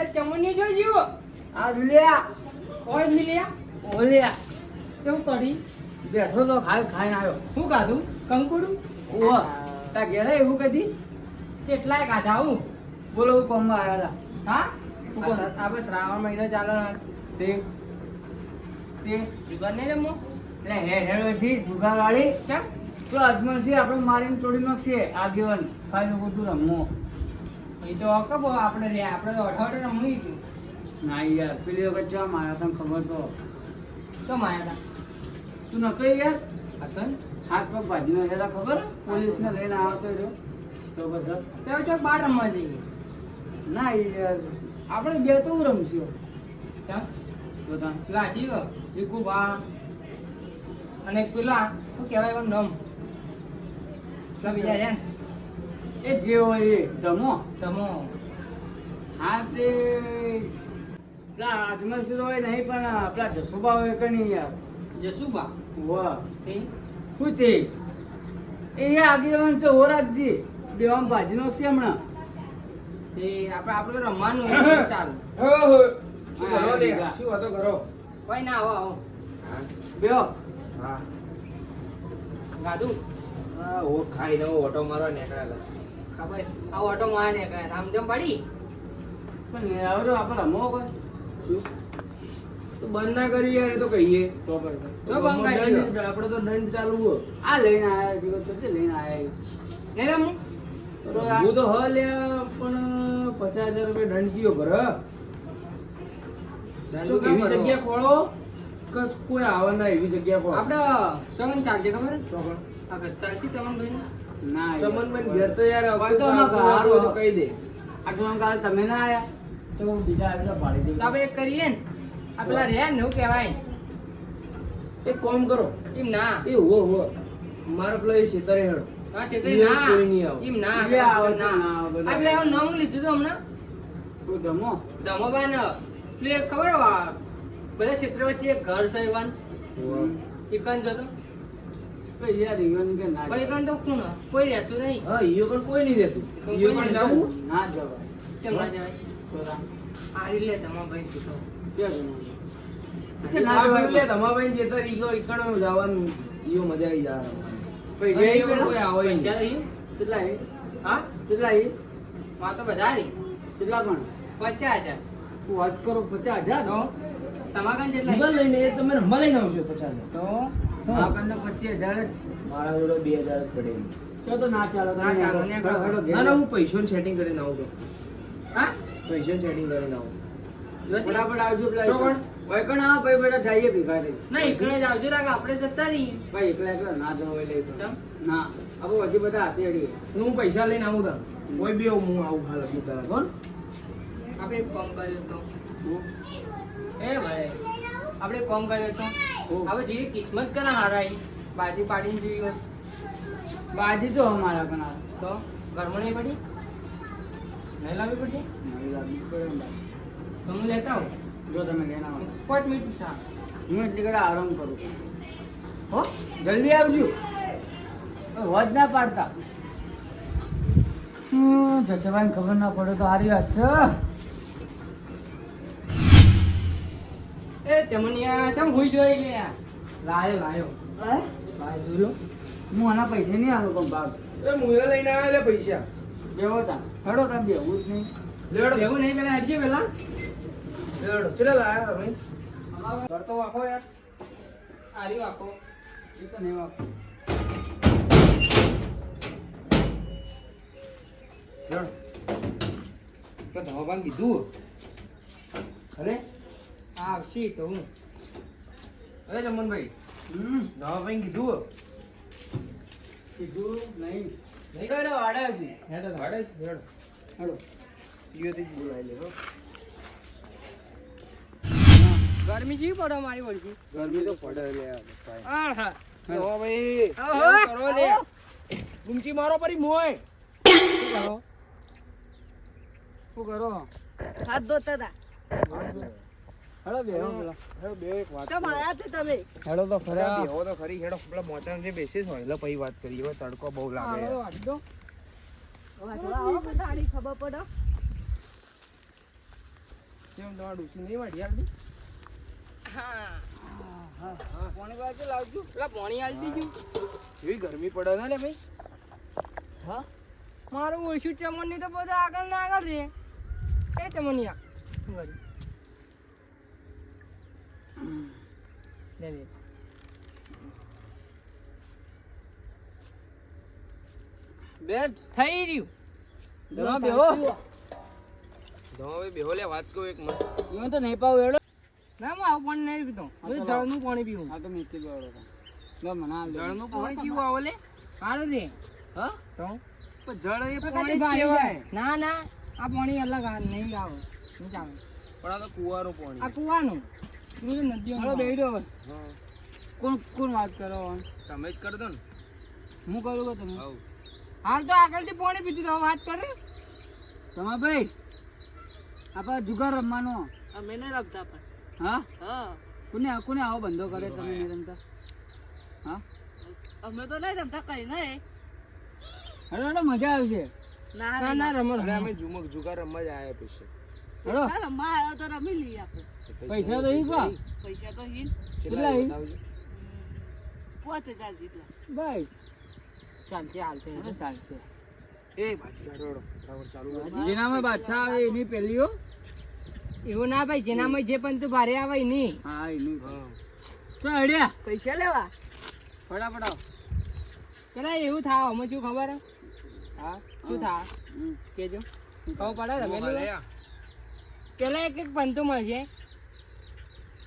તે ચમની જોજો આ લુલિયા કોઈ મિલ્યા ઓલિયા કેવું કરી? બેઠો તો ખાઈ ખાઈને આવ્યો. શું ખાધું? કંકુડું? ઓહ તા ઘેરે એવું કદી? કેટલાય કાઢા હું? બોલો હું કોમમાં આવ્યા હા? આપણે શ્રાવણ મહિનો ચાલે. તે તે જુગાર નહીં રમો? એટલે હે હેડવેથી જુગારવાળી. કેમ તો અજમલસિંહ આપણે મારીને તોડી નાખશે આગેવાન ખાલી બધું રમવો એ તો કબો આપણે રે આપણે તો અઠવાડે રમવું હતું ના યાર પેલી વખત ચા મારા તને ખબર તો. તો માયા તું. ન કહી યાર? હસન હાથ પગ ભાજીનો હેરા ખબર? પોલીસને લઈને આવતો રહ્યો. તો બધા. તો ચોક બહાર રમવા જઈએ. ના યાર આપણે બે તો રમશું. બધા. પેલા જીવ જીકુબા અને પેલા શું કહેવાય નમ? નામ બીજા ને. એ જે હોય એ ધમો. તમો હા તે પેલા અજમલસિંહ તો હોય નહીં પણ પેલા જસુબા હોય કે નહીં યાર? જસુબા? વાહ. તે શું તે? એ આગેવાન છે ઓરાજજી દેવામ ભાજીનો છે હમણાં. તે આપણે આપણે તો રમવાનું હોય, ચાલુ. શું કરો લે? શું વાતો કરો? કોઈ ના આવો આવો બેહો. હા. ગાડું હા ઓ ખાઈ દઉં ઓટો મારવા નીકળ્યા હતા ખબર. આ ઓટો મારે કરે રામજમ પડી. પણ હવે આપણે રમવો કોઈ. તો બંધ ના કરી યાર તો કહીએ. તો પછી તો બંધ કરી દંડ- આપણે તો દંડ ચાલુ હો. આ લઈને આયા જીવન તો લઈને આયા હું? તો હ પણ પચાસ હજાર રૂપિયા દંડ જીવો ભર એવી જગ્યા ખોળો કે કોઈ આવે ના એવી જગ્યા ખોળો. આપણે ચોગન ચાલશે ખબર? પણ આગળ ચાલશી તમને ભાઈ ના યાર. ઘેર તો યાર કોઈ તો કોઈ આમાં આવતું હોય તો કહી દે. આ જોવાનું તમે ના આયા? તો હું બીજા આવી પાડી દઈશ. તો આપણે એક કરીએ ને. આ પેલા રહ્યા ને એવું કહેવાય? એક કામ કરો. એમ ના. એ હો હો મારો પેલો એ છેતરે હેડો. હા છે ના. કોઈ નહીં આવે. એમ ના આવે ના. ના આ પેલા એવું નામ લીધું હમણાં? તું ને પેલી એક ખબર બધા ક્ષેત્ર વચ્ચે એક ઘર છે એવાન ઇકન જતો? યાર ઈવન કે ના પણ ઇકન તો કોણ? કોઈ રહેતું નહીં. હા ઈયો પણ કોઈ નહીં રહેતું. ઈયો પણ જાવું? ના જવાય. કેમ ના જવાય. તો આરી લે ધમાભાઈ કીધો ક્યાં ના જોયું લે તમાભાઈ જેતર ઈગો ઈકણ જવાનું. ઈયો મજા આવી જાય. પછી અને જઈ ઈયો પણ કોઈ આવે નહીં. પૈસા રહી? કેટલા એ? હા? કેટલા એ? માં તો બધા કેટલા પણ? પચાસ હજાર. તું વાત કરો પચાસ હજાર? તમારા જેટલા લઈને તમે રમવા લઈને આવશો પચાસ હજાર. તો? આપણને પચીસ હજાર જ છે. મારા જોડે બે હજાર જ પડે ચો તો ના ચાલો ના ચાલો, હેડો. ને હેડો, હેડો, ઘેર ના ના હું પૈસા સેટિંગ કરીને આવું હા? પૈસા સેટિંગ કરીને આવું. ફટાફટ આવજો પેલા પણ. આ ભાઈ બેટા જઈએ ભેગા થઈ ના એકને જ આવજો રાખ આપણે જતા રહીએ. ભાઈ એકલા એકલા ના જવો એટલે તો. ના આપણે હજી બધા હાથે અડીએ. હું પૈસા લઈને આવું તાર. કોઈ બી આવું હું આવું હાલ હતું તારા કોણ આપણે કોમ કર્યું તો એ ભાઈ આપણે કોમ કર્યું તો? હવે જે કિસ્મત કના હારાઈ બાજી પાડીને હોત બાજી તો અમારા પણ આ. તો ઘરમાં નહીં પડી? નહીં લાવવી પડશે નહીં લાગણી પડે તો હું લેતા આવું. જો તમે લેના આવો. પાંચ મિનિટ થા હું એટલી ઘડી આરામ કરું હો? જલ્દી આવજો. વજ ના પાડતા. હમ, જસભાઈને ખબર ના પડે તો સારી વાત છે. એ ચમનિયા ચમ હુઈ જોઈ લે યાર. લાયો લાયો. લાયો જોયો હું આના પૈસા નહીં આલો પણ ભાગ. એ મુએ લઈને આવ્યા લે પૈસા. બેવો તા ખડો તા બેવું જ નહીં. લેડો. એવું નહીં પેલા હરજે પેલા. લેડો. ચલે લાયા તમે? કરતો વાખો યાર. આરી વાકો એ તો નહીં વાપરું. લેડો. તો ધમાભાઈ કીધું. અરે આવશી તો હું. અરે ચમનભાઈ હમ. ભાઈ કીધું કીધું નહીં. નહીં એને વાડે છે હેડો તો. ભાડે લેડો હેડો. ઈયોથી જ બોલાવી લે હો. ગરમી જી પડે મારી વળકી ગરમી તો પડે લે આ હા આહો. કરો લે. ગુમચી મારો પરી મોય. કરો? શું કરો? હાથ ધોતા હતા હેડો બે હેડો બે એક વાત આયા તે તમે? હેડો તો ખરા ખરા બેહો તો ખરી હેડો પેલા મોચાણ જે બેસીસ હોય એટલે પછી વાત કરીએ. હવે તડકો બહુ લાગે. બધા આડી ખબર પડે. કેમ તમારા ડોશી નહીં બાજુ લાવજો. પેલા પાણી આલી દીધું એવી ગરમી પડે ને લે ભાઈ. હા? મારું ઓછું ચમની તો બધું આગળ ને આગળ રે એ ચમનિયા લે બેટ થઈ રહ્યું. દવા બેહો. દવા બેહો લે વાત કહું એક મસ્ત. હું તો નહીં પાવ એડો ના હું આવું પાણી નહીં પીતો. હું જળનું પાણી પીવું. આ તો મેથી બેડો લે મને આ. જળનું પાણી કેવું આવે લે સારું રે. હા? તો? પણ જળ એ પાણી. ના ના. આ પાણી અલગ આ નહીં આવે. નહીં ચાલે? પણ આ તો કુવાનું આ પાણી કુવાનું. તો નદીઓ હાલો બેઠો હવે. કોણ કોણ વાત કરો તમે જ કરી દો ને. હું કરું કે તમે? હાલ તો આગળથી પાણી પીધું તો હવે વાત કરે. તમા ભાઈ આપણે જુગાર રમવાનો. અમે નહીં રમતા પણ. હા? હા. કોને કોને આવો બંધો કરે તમે નહીં રમતા હા? અમે તો નહીં રમતા કઈ નહીં. અરે મજા આવશે. ના. ના ના રમો અરે રમો. અમે જુમક જુગાર રમવા જ આવ્યા પછી. હેડો પૈસા આવ્યો તો રમી લઈએ આપણે. પૈસા તો ઈ પા. પૈસા તો હિલ કેટલા ઈ? પાંચ હજાર જેટલા. ભાઈ ચાલશે હાલશે હેડો ચાલશે. એ બાજી કાઢો હેડો. બરાબર ચાલુ કરો. જેનામાં બાદશાહ આવે એની પહેલીઓ એવું ના ભાઈ જેનામાં જે પણ તું ભારે આવે નહીં હા એની. તો હેડ્યા પૈસા લેવા. ફટાફટ પેલા એવું થાવ અમે શું ખબર? હા? શું થાવ? કેજો. ખબર પડે તમે. પેલા એક એક પંતુ મળશે.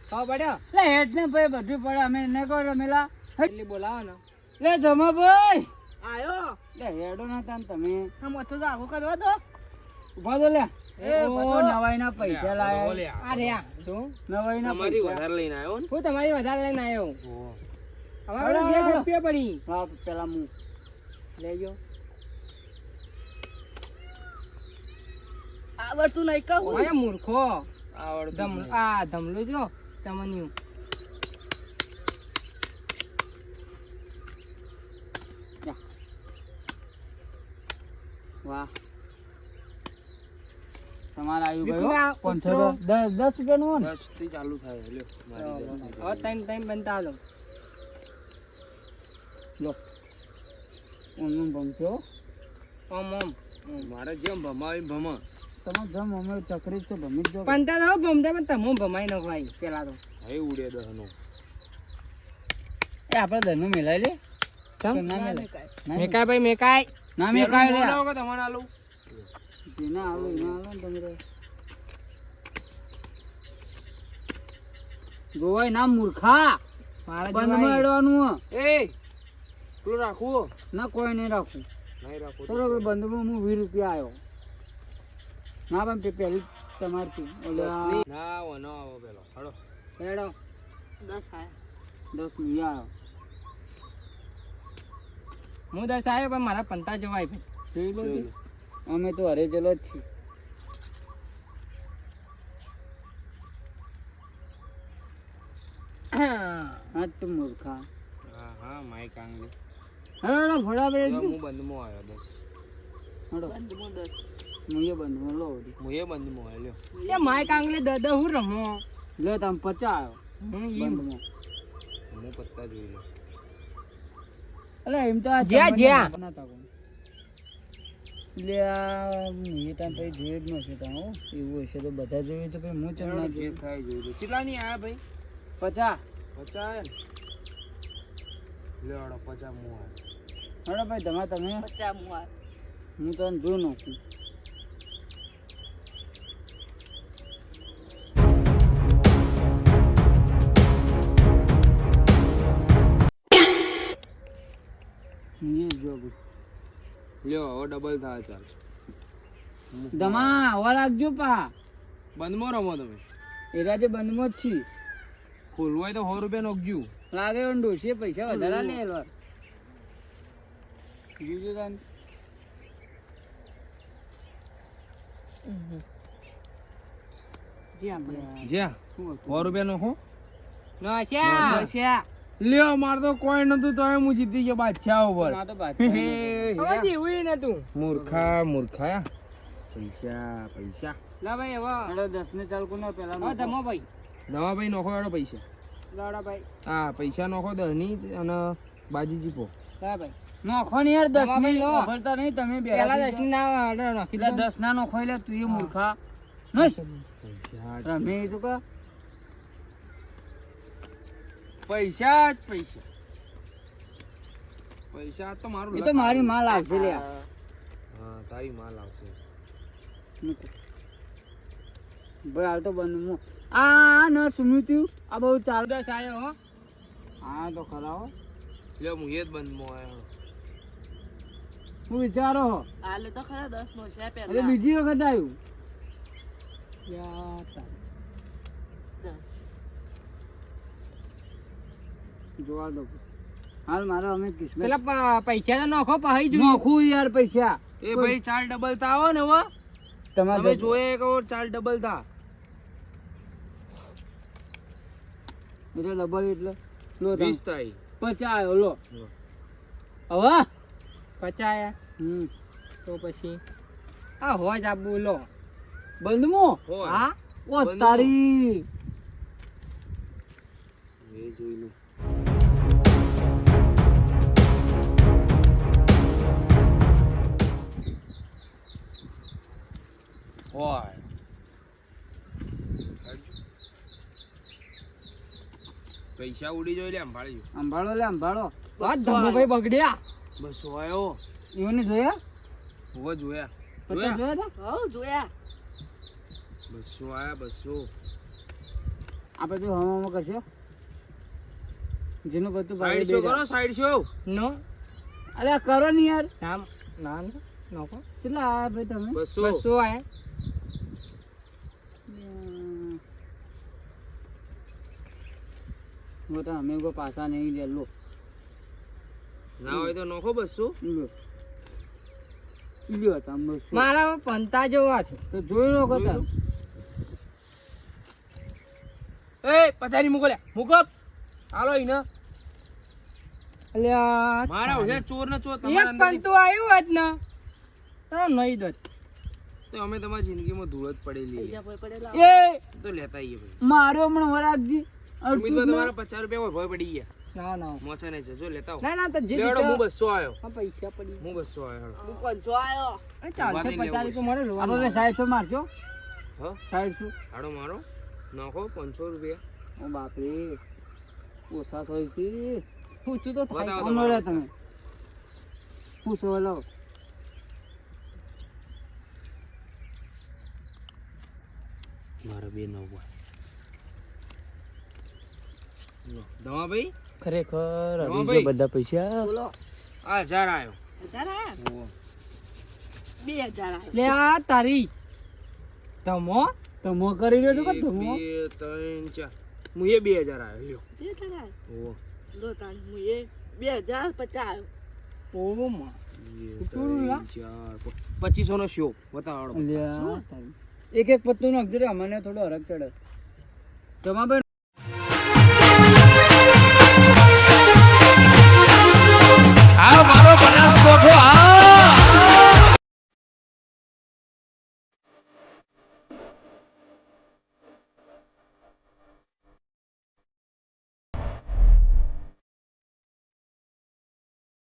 ખબર પડ્યો એટલે હેડ ને ભાઈ બધું પડે. અમે એને કહો રમેલા એટલે બોલાવો ને. લે જમા ભાઈ. આવ્યો લે હેડો ના તાન તમે. આ ઓછો તો આખું કરવા દો. ઊભા તો લે. નવાઈ ના પૈસા લાયા. અરે આ. શું? નવાઈ ના તમારી પૈસા. વધારે લઈને આવ્યો હું તમારી વધારે લઈને આવ્યો. અમારે બે રૂપિયા પડી. હા પેલા હું લેજો. આવડતું નહીં કહું. અરે મૂર્ખો. આવડતું ધમ આ ધમલું જો તમને વાહ. તમારા આવી ગયો ઉતરો. દસ દસ રૂપિયાનું હોય ને? દસથી ચાલુ થાય મારી હવે ટાઈમ ટાઈમ બનતા દો. લો. ઓનું ભમશો ઓમ ઓમ. મારે જેમ ભમાવી ભમા. તમે જમ અમે ચકરી જ ભમી જો પંતા તો ભમતા પણ તમે ભમાઈ નો ભાઈ પેલા તો. હવે ઉડે દહનો. એ આપણે દરનું મેલાય લે. ચમ? ના મેલાય. મેકાય ભાઈ મેકાય. ના મેકાય લે. બોલાવો કે તમારે જેના આલો એના આલો ને તમે ગોવાય ના મૂર્ખા. બંધ. મેળવાનું એ પેલું રાખવું ના કોઈ નહીં રાખવું. નહીં રાખવું ભાઈ બંધમાં હું વીસ રૂપિયા આવ્યો ના પણ પે- પહેલી તમારથી. ઓલા ના વો ન આવો પેલો. હળો. હેડો. દસ આયા. દસ આવ્યો હું દસ આવ્યો પણ મારા પંતા જવાય ભાઈ જોઈ લો અમે તો હરે ચલો જ છીએ. હા તો મૂર્ખા. હા હા માઈક આંગલી હા હેડો ફટાફટ બે હું બંધમો આવ્યો બસ. હેડો બંધમો દસ. હું બંધ લો વળી. બંધ મો લ્યો. એ માય કાંગલે દાદા હું રમો? લે તમ પચા આવ્યો હું ઈ- બંધમાં પત્તા જોઈ લઉં અલે એમ તો આ જ્યાં, જ્યાં. ના. લે આ ટાઈમ પછી જોયું જ નથી તા હું. એવું હશે તો બધા જોયું તો પછી હું ચમ ના જે જોયું થાય જોઈ લઉં કેટલા ની આયા ભાઈ? પચા. પચા લે આડો પચા મો હેડો ભાઈ તમે તમે? પચા મો હું તને જોઈ નાખું. જો લ્યો હવે ડબલ થાય ચાલ. દમા હવા લાગજો પા. બંધમાં રમો તમે. એ રાજે બંધમાં જ છી ખોલવું હોય તો સો રૂપિયા નોખજો લાગે પણ છે પૈસા વધારા લે એલવાર જોજો તાન. જ્યાં જ્યાં? સો રૂપિયા નોખો નશ્યા. નશ્યા. લ્યો માર તો કોઈ નતું તો હું જીતી ગયો બાદશાહ ઉપર. તો હવે જેવું નતું મૂર્ખા મૂર્ખા પૈસા પૈસા. લા ભાઈ હવે. હેડો દસ ને ચાલ કોનો પેલા હવે ધમો ભાઈ. દવા ભાઈ નોખો હેડો પૈસા. લાવડા ભાઈ. હા પૈસા નોખો દહની અને બાજી જીપો લા ભાઈ. નોખો ને યાર દસની લો. ખબરતા નહીં તમે પેલા દસ દસ ના આડો નાખી દસ ના નોખો એટલે તું એ મૂર્ખા. નહીં પૈસા રમે એ કા પૈસા જ પૈસા. પૈસા તો મારું એ તો મારી માલ આવશે લે હા. તારી માલ આવશે. ભાઈ હાલ તો બંધ. હું આ ન સુમ્યું આ બહુ ચાલ દસ આવ્યો હો. હા તો ખરા હો. લે હું એ જ બંધ મો આવ્યો હું વિચારો હો. હાલ તો ખરા દસ નો છે એટલે બીજી વખત આવ્યું. દસ. જોવા દો હાલ મારો અમે કિસ્મત પેલા પૈસા તો નોખો પહાઈ જો નોખું યાર પૈસા. એ ભાઈ ચાર ડબલ તા આવો ને હવે તમે જોયે જોઈએ કે ચાલ ડબલ તા. એટલે ડબલ એટલે લો વીસ થાય પચાસ લો. લો. હવે? પચાયા હમ. તો પછી? આ હોય જ આ બોલો. બંધ મો હા? ઓ તારી. એ જોઈ લો. હોય પૈસા ઉડી જોઈ લે અંભાળી અંભાળો લે અંભાળો વાત ધમો ભાઈ બગડ્યા. બસો આવ્યો એઓને જોયા? હોવા જોયા. જોયા? જોયા હતા? જોયા. બસો આયા બસો આપણે તો હવામાં કરશે. જેનું બધું સાઈડ શો કરો સાઈડ શો? નો. અરે કરો ને યાર. નામ ના ના કેટલા આયા ભાઈ તમે. બસો બસો આયા હમ. હું તો અમે કોઈ પાછા નહીં લે લો ના હોય તો નોખો બસો. લો લ્યો તમે બસો. મારા પંતા જોવા છે. તો જોઈ લો કતા એ પથારી મૂકો લે મૂકો. હાલો ઈને. અલ્યા મારા હોય ચોર ને ચોર તમારા અંદરથી. પંતું આવ્યું આજ ના. તો નહીં દત તો અમે તમારી જિંદગીમાં ધૂળ જ પડેલી એ તો લેતા આવીએ ભાઈ. મારો હમણાં વરાગજી. સુમિતભાઈ તમારા પચાસ રૂપિયા ભય પડી ગયા. ના ના. મોચા નહીં છે જો લેતા ના ના તો જે હું બસો આવ્યો? આ પૈસા પડી હું બસો આવ્યો હું પંચો આયો એ ચારસો ઊભા થઈને પચાસ રૂપિયા મળે લો આપણે સાઈડસો મારજો હ? સાઈડસો હાડો મારો. નાખો પાંચસો રૂપિયા. ઓ બાપરે. ઓછા થઈ છે. પૂછું તો થાય. બતાવો આમ મળ્યા તમારો. તમે? પૂછો લો મારા બે નવ દવા ભાઈ? ખરેખર આવી જો બધા પૈસા. બોલો. આ હજાર આવ્યો હજાર આવ્યો બે હજાર લે આ તારી. તમો તમો કરી રહ્યો કે તમો બે ત્રણ ચાર. હું એ બે હજાર આવ્યો લ્યો. બે હજાર આવ્યો. લો તાર હું એ બે હજાર પચાસ આવ્યો માં. પચીસો નો શો. બતાવડો એક એક પત્તું નો રે અમને થોડો હરક ચડે. તમારે